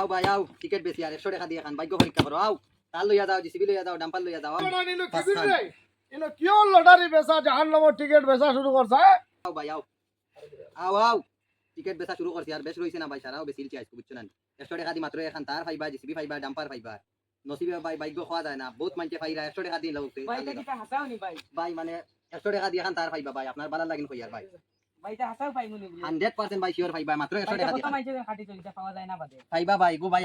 আও ভাই আও টিকেট বেশি আর একশো টাকা দিয়ে খান। ভাগ্য পরীক্ষা করো আও তার লইয়া যাও জিসিবি লইয়া যাও ডাম্পার লইয়া যাও। ইনো কিয় লটারি বেচা জাহান নামর টিকিট বেচা শুরু করছে আও ভাই আও আও আও টিকেট বেচা শুরু করছি আর বেশ রইছে না ভাই সারাও বেশি বুঝছ না? একশো টাকা দি মাত্র এখন তার ফাইবা জিসিবি ফাইবা ডাম্পার ফাইবা। নসিবে ভাই ভাগ্য খাওয়া যায় না। বহুত মানুষে ফাইরা একশো টাকা দিয়ে নি ভাই? ভাই মানে একশো টাকা দিয়ে এখন তার ফাইবা ভাই। আপনার ভালো লাগিন হান্ড্রেড পার্সেন্ট ভাই?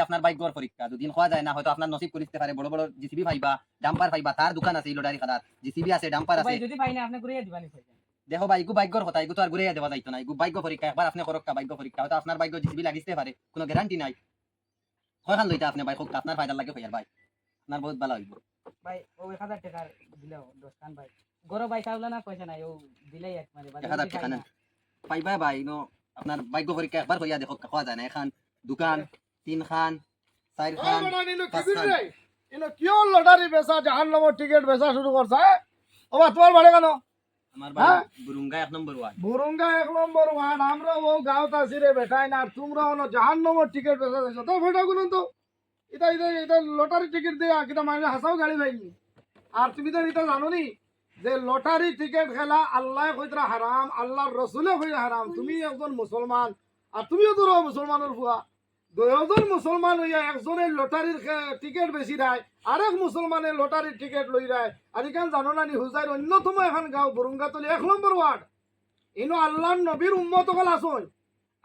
আপনার ভাগ্যর পরীক্ষা দুদিন খাওয়া যায় না হয়তো আপনার নসিব করিতে পারে বড় বড় জিসিবি ফাইবা ডাম্পার ফাইবা তার দোকান আছে লটারি খাদার জিসিবি আছে ডাম্পার আছে। যদি পাই না আপনি ঘুরিয়ে দিবানি দেখো ভাই ভাগ্যর কথা এগু আর ঘুরে দেওয়া যাইতো না এগু ভাগ্য পরীক্ষা একবার আপনি করক্কা ভাগ্য পরীক্ষা হয়তো আপনার ভাগ্য জিসিবি লাগিতে পারে কোনো গ্যারান্টি নাই। কয়খান লইতে আপনি ভাই আপনার ফায়দা লাগে হইয়ার ভাই। আপনার বহুত ভালো হইব। ভাই ও 1000 টাকা দিলেও দশ খান ভাই। গরো ভাই চাউলা না পয়সা নাই ও দিলেই এক মারে বাদে এক হাজার যদি টাকা না। পাইবা ভাই নো আপনার ভাগ্য পরীক্ষা একবার হইয়া দেখো খাওয়া যায় না এখান দোকান তিন খান চার খান পাঁচ খান। ইনো কিয় লটারি বেচা জাহান নামর টিকিট বেচা শুরু করছে ওবা তোমার বাড়ি কেন আমার? ভাই বুরুঙ্গা এক নম্বর ওয়ার্ড বুরুঙ্গা এক নম্বর ওয়ার্ড আমরা ও গাঁত আছি রে বেটাই না আর তোমরা হলো জাহান নম্বর টিকিট বেচা দিছো তো ভেটা গুলো তো এটা এটা এটা লটারি টিকিট দিয়ে কিটা মানুষ হাসাও গাড়ি ভাইনি আর তুমি তো এটা জানো নি যে লটারি টিকেট খেলা আল্লাহ কইতরা হারাম আল্লাহর রসুলে কইরা হারাম তুমি একজন মুসলমান আর তুমিও তো মুসলমানের ফুয়া দুজন মুসলমান হইয়া একজনের লটারির টিকিট বেশি দেয় আরেক মুসলমানে লটারির টিকিট লই দেয় আর এখান জানো না নি হুজাইর অন্যতম এখন গাঁও বরুঙ্গাতলি এক নম্বর ওয়ার্ড ইনো আল্লাহর নবীর উম্মত হল আসুন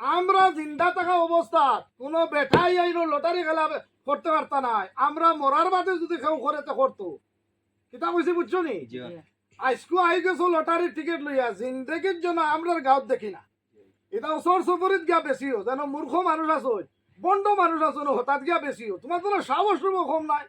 আমরা জিন্দা থাকা অবস্থা কোনো বেঠাই আইনো লটারি খেলা করতে পারতা নাই। আমরা মরার বাদে যদি কেউ করে তো করতো। কিতা কইছি বুঝছ নি? আজকু আই গেছো, লটারির টিকিট লইয়া জিন্দগির জন্য আমরার গাঁত দেখি না। এটা ওচর চপরিত গিয়া বেশিও যেন মূর্খ মানুষ আছো বন্ড মানুষ আছো হঠাৎ গিয়া বেশিও তোমার তো সাহস রূপ কম নাই।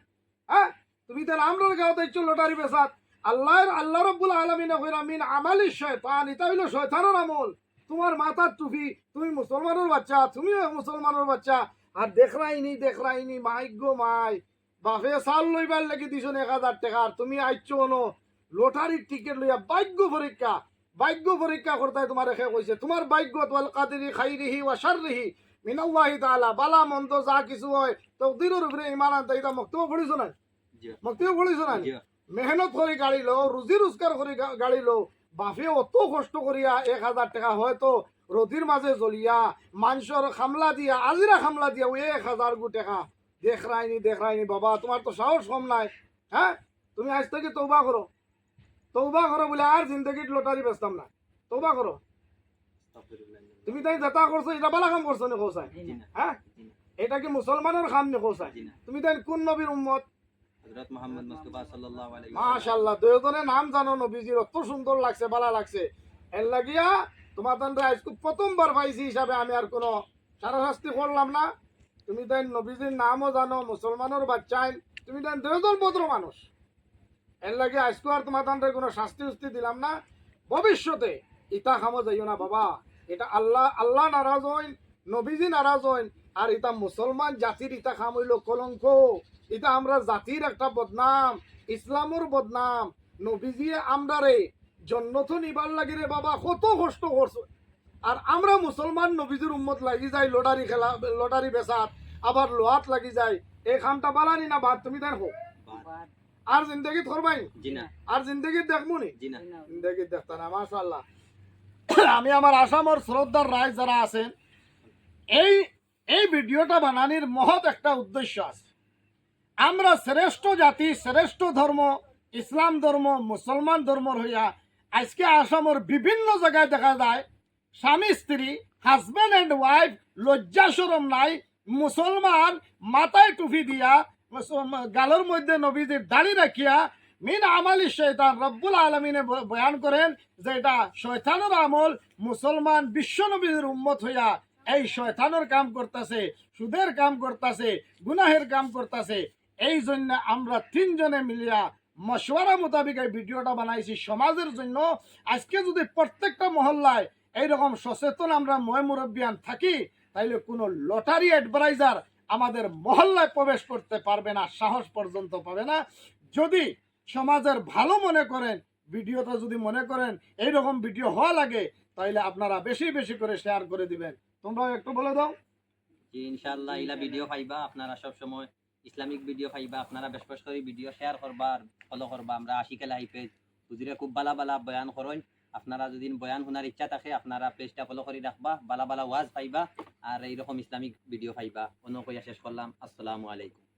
হ্যাঁ তুমি তাহলে আমরার গাঁত আইছো লটারি বেচাত। আল্লাহর আল্লাহ রব্বুল আলমিনে মিন আমালি শয়তান এটা হইল শয়তানের আমল। তোমার মাথার টুপি, তুমি মুসলমানের বাচ্চা, তুমিও মুসলমানের বাচ্চা। আর দেখরাইনি দেখরাইনি মাই গো মাই। বাপে চাল লইবার লাগি দিছ এক হাজার টাকা, আর তুমি আইছো ন। লটারির টিকিট লইয়া ভাগ্য পরীক্ষা ভাগ্য পরীক্ষা করতে তোমার রেখে কইছে তোমার ভাগ্য তোয়াল কাদিরি খাইরিহি ওয়া শাররিহি মিনাল্লাহি তাআলা বালা মন্দ যা কিছু হয় তকদিরের উপরে ইমান আনতে এটা মক্তব্য পড়িছো না জি মক্তব্য পড়িছো না মেহনত করে গাড়ি লো রুজি রোজগার করে গাড়ি লো বাপে অত কষ্ট করিয়া এক হাজার টাকা হয়তো রতির মাঝে জ্বলিয়া মাংসর খামলা দিয়া আজিরা খামলা দিয়া ওই এক হাজার গু টাকা। দেখ রাইনি দেখ রাইনি বাবা তোমার তো সাহস কম নাই হ্যাঁ তুমি আজ থেকে তৌবা করো তৌবা করো বলে আর জিন্দগিত লটারি বেচতাম না। তৌবা করো। তুমি তাই যেটা করছ এটা বালা কাম করছ নি কৌসাই? হ্যাঁ? এটা কি মুসলমানের খাম নি কৌসাই? তুমি তাই কোন নবীর উম্মত? মাশাল্লাহ দুজনের নাম জানো নবীজির অত সুন্দর লাগছে ভালো লাগছে। এর লাগিয়া তোমার তান্ডে আজকে প্রথমবার পাইছি হিসাবে আমি আর কোনো সারাশাস্তি করলাম না। তুমি তাই নবীজির নামও জানো মুসলমানের বাচ্চাই তুমি তাই দুজন ভদ্র মানুষ। এর লাগে আজকে আর তান্ডে কোনো শাস্তি উস্তি দিলাম না। ভবিষ্যতে ইতা খামো যাইও না বাবা। এটা আল্লাহ আল্লাহ নারাজ হইন, নবীজি নারাজ হইন, আর এটা মুসলমান জাতির ইতা খাম হইল কলঙ্ক। এটা আমরা জাতির একটা বদনাম, ইসলামর বদনাম। নবীজিয়ে আমরারে জন্নত নিবার লাগে রে বাবা, কত কষ্ট করছ। আর আমরা মুসলমান নবীজির উম্মত লাগি যাই লটারি খেলা, লটারি বেচাত, আবার লোহাত লাগি যায়। এই খামটা বালানি না বাদ, তুমি বাদ। আর জিন্দগিত করবাই জি আর জিন্দগিত দেখব নি? জি না। দিনা। জিন্দগিত দেখতে না মাশাল্লাহ আমি আমার আসামর শ্রদ্ধার রায় যারা আছেন এই এই ভিডিওটা বানানির মহৎ একটা উদ্দেশ্য আছে। আমরা শ্রেষ্ঠ জাতি শ্রেষ্ঠ ধর্ম ইসলাম ধর্ম মুসলমান ধর্মর হইয়া আজকে আসামর বিভিন্ন জায়গায় দেখা যায় স্বামী স্ত্রী হাজব্যান্ড এন্ড ওয়াইফ লজ্জা সরম নাই মুসলমান মাথায় টুপি দিয়া গালের মধ্যে নবীদের দাড়ি রাখিয়া মিন আমালি শৈতান রব্বুল আলমিনে বয়ান করেন যে এটা শয়তানের আমল, মুসলমান বিশ্ব নবীদের উম্মত হইয়া এই শয়তানের কাম করতেছে, সুদের কাম করতেছে, গুনাহের কাম করতেছে। এই জন্য আমরা তিনজনে মিলিয়া মশওয়ারা মোতাবিক এই ভিডিওটা বানাইছি সমাজের জন্য। আজকে যদি প্রত্যেকটা মহল্লায় এইরকম সচেতন আমরা ময় মুরব্বিয়ান থাকি, তাইলে কোনো লটারি অ্যাডভাইজার আমাদের মহল্লায় প্রবেশ করতে পারবে না, সাহস পর্যন্ত পাবে না। যদি সমাজের ভালো মনে করেন, ভিডিওটা যদি মনে করেন, এইরকম ভিডিও হওয়া লাগে, তাইলে আপনারা বেশি বেশি করে শেয়ার করে দিবেন। তোমরাও একটু বলে দাও। যে ইনশাআল্লাহ, ইলা ভিডিও পাইবা, আপনারা সব সময় ইসলামিক ভিডিও পাইবা, আপনারা বেশ বেশ করে ভিডিও শেয়ার করবা ফলো করবা। আমরা আশিকেলা হাই পেজ হুজুরে খুব বালা বালা বয়ান করেন। আপনারা যদি বয়ান শোনার ইচ্ছা থাকে, আপনারা পেজটা ফলো করে রাখবা বালা বালা ওয়াজ পাইবা আর এইরকম ইসলামিক ভিডিও পাইবা। অন্য শেষ করলাম আসসালামু আলাইকুম।